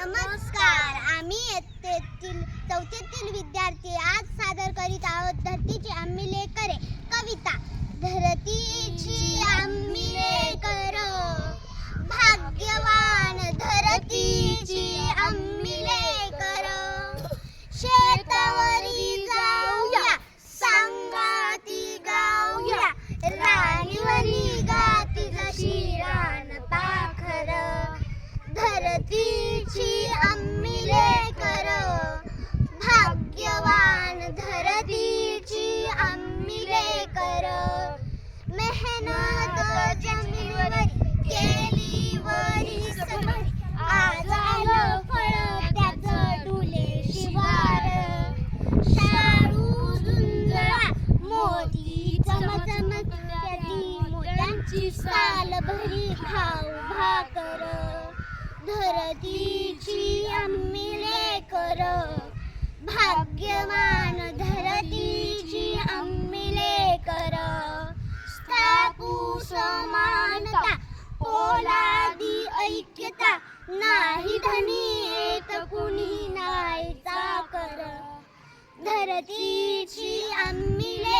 नमस्कार. आम्ही चौथीतील विद्यार्थी धरतीची साल भरी खाऊ भाकर. धरतीची आम्ही लेकर. भाग्यवान धरतीची आम्ही लेकर. स्थापू समानता पोलादी ऐक्यता नाही धनी एक कुणी नाही चाकर धरतीची आम्ही लेकर.